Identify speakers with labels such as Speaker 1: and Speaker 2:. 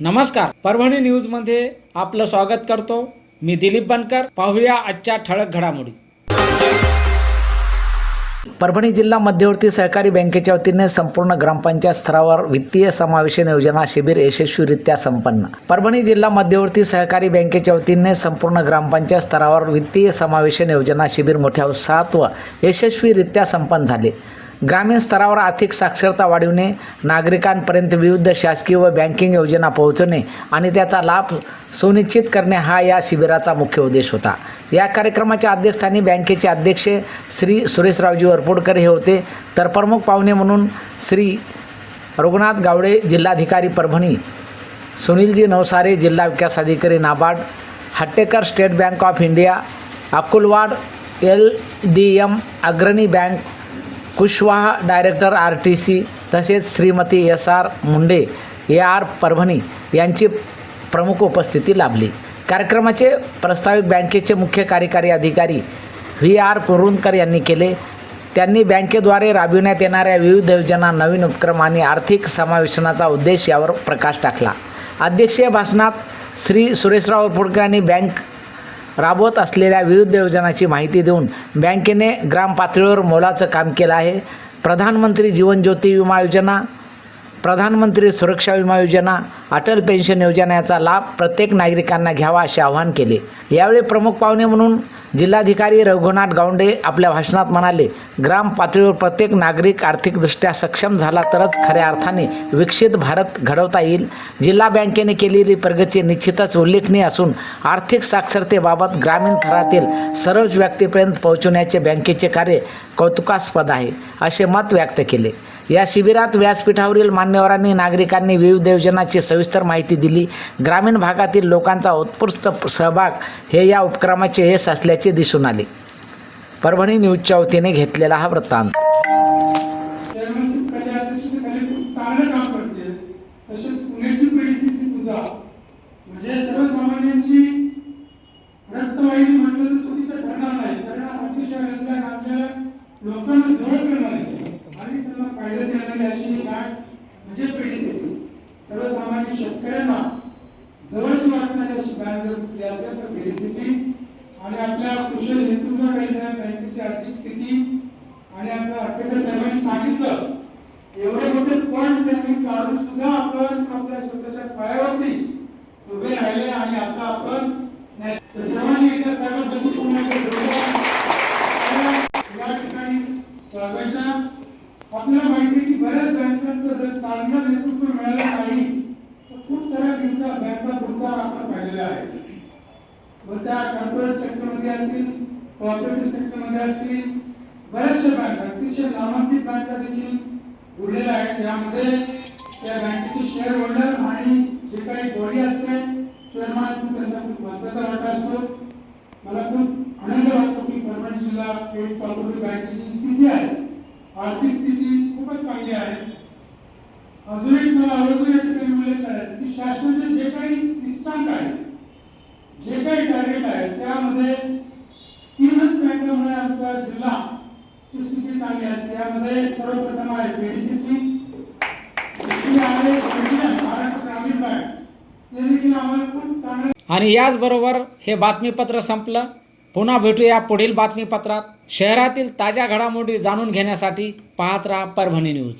Speaker 1: नमस्कार. परभणी न्यूजमध्ये आपलं स्वागत करतो. मी दिलीप बनकर. पाहूया आजच्या ठळक घडामोडी.
Speaker 2: परभणी जिल्हा मध्यवर्ती सहकारी बँकेच्या वतीने संपूर्ण ग्रामपंचायत स्तरावर वित्तीय समावेशन योजना शिबिर यशस्वीरित्या संपन्न. परभणी जिल्हा मध्यवर्ती सहकारी बँकेच्या वतीने संपूर्ण ग्रामपंचायत स्तरावर वित्तीय समावेशन योजना शिबिर मोठ्या उत्साहात व यशस्वीरित्या संपन्न झाले. ग्रामीण स्तरावर आर्थिक साक्षरता वाढविणे नागरिकांपर्यंत विविध शासकीय व बँकिंग योजना पोहोचवणे आणि त्याचा लाभ सुनिश्चित करणे हा या शिबिराचा मुख्य उद्देश होता. या कार्यक्रमाच्या अध्यक्षस्थानी बँकेचे अध्यक्ष श्री सुरेशरावजी वरपुडकर हे होते. तर प्रमुख पाहुणे म्हणून श्री रघुनाथ गावडे जिल्हाधिकारी परभणी सुनीलजी नवसारे जिल्हा विकास अधिकारी NABARD Hattekar State Bank of India Akulwad L D M अग्रणी bank Kushwaha director R T C तसेच Shrimati S R Munde A R Parbhani यांची प्रमुख उपस्थिती लाभली. कार्यक्रमाचे प्रस्तावित बँकेचे मुख्य कार्यकारी अधिकारी व्ही आर कुरुंदकर यांनी केले. त्यांनी बँकेद्वारे राबविण्यात येणाऱ्या विविध योजना नवीन उपक्रम आणि आर्थिक समावेशनाचा उद्देश यावर प्रकाश टाकला. अध्यक्षीय भाषणात श्री सुरेशराव फुडकर यांनी बँक राबवत असलेल्या विविध योजनांची माहिती देऊन बँकेने ग्रामपातळीवर मोलाचं काम केलं आहे. प्रधानमंत्री जीवन ज्योती विमा योजना प्रधानमंत्री सुरक्षा विमा योजना अटल पेन्शन योजनेचा लाभ प्रत्येक नागरिकांना घ्यावा असे आवाहन केले. यावेळी प्रमुख पाहुणे म्हणून जिल्हाधिकारी रघुनाथ गावंडे आपल्या भाषणात म्हणाले ग्राम पातळीवर प्रत्येक नागरिक आर्थिकदृष्ट्या सक्षम झाला तरच खऱ्या अर्थाने विकसित भारत घडवता येईल. जिल्हा बँकेने केलेली प्रगती निश्चितच उल्लेखनीय असून आर्थिक साक्षरतेबाबत ग्रामीण थरातील सर्वच व्यक्तीपर्यंत पोहोचवण्याचे बँकेचे कार्य कौतुकास्पद आहे असे मत व्यक्त केले. या शिबिरात व्यासपीठावरील मान्यवरांनी नागरिकांनी विविध योजनांची सविस्तर माहिती दिली. ग्रामीण भागातील लोकांचा उत्कृष्ट सहभाग हे या उपक्रमाचे यश असल्याचे दिसून आले. परभणी न्यूजच्या वतीने घेतलेला हा वृत्तांत.
Speaker 3: लोकांना जवळ करणारी आणि त्यांना फायदा देणारी अशी ही म्हणजे पेडीसीसी. सर्वसामान्य शेतकऱ्यांना जवळची वाटणाऱ्या अशी बँक जर कुठली असेल तर पीडीसीसी आणि आपल्या कुशल हेतूला काही साहेब बँकेची आर्थिक स्थिती आणि आपल्या अठ्ठेचाळीस साहेबांनी सांगितलं एवढे मोठे फंड त्यांनी काढून सुद्धा आपण आपल्या स्वतःच्या पायावरती उभे राहिले आणि आता आपण सर्वांनी एकदा साहेबांसाठी पुन्हा या ठिकाणी स्वागताच्या आपल्याला माहिती की बऱ्याच बँकांचं जर चांगलं नेतृत्व मिळालं नाही तर साऱ्या बँका बँका कोणत्या आपण पाहिलेल्या आहेत व त्या कॉर्पोरेट सेक्टरमध्ये असतील कॉर्पोरेटिव्ह सेक्टरमध्ये असतील बऱ्याचशा बँका अतिशय नामांकित बँका देखील उरलेल्या आहेत यामध्ये त्या बँकेचे शेअर होल्डर आणि जे काही बॉडी असते चेअरमॅन असतो त्यांचा खूप महत्त्वाचा वाटा असतो. मला खूप आनंद वाटतो की परभणी जिल्हा क्रेडिट कॉर्पोरेटिव्ह बँकेची स्थिती आहे. आर्थिक स्थिती खूपच चांगली आहे अजून एक मला आवर्जून या ठिकाणी उल्लेख करायचा की शासनाचे जे काही इष्टांक आहे जे काही टार्गेट आहे त्यामध्ये तीनच बँकामुळे आमचा जिल्हा स्थिती चांगली आहे. त्यामध्ये सर्वप्रथम आहे पीडीसीसी आहे महाराष्ट्र ग्रामीण बँक ते देखील आम्हाला खूप चांगल्या
Speaker 1: आणि याचबरोबर हे बातमीपत्र संपलं. पुन्हा भेटूया पुढील बातमीपत्रात. शहरातील ताज्या घडामोडी जाणून घेण्यासाठी पाहत राहा परभणी न्यूज.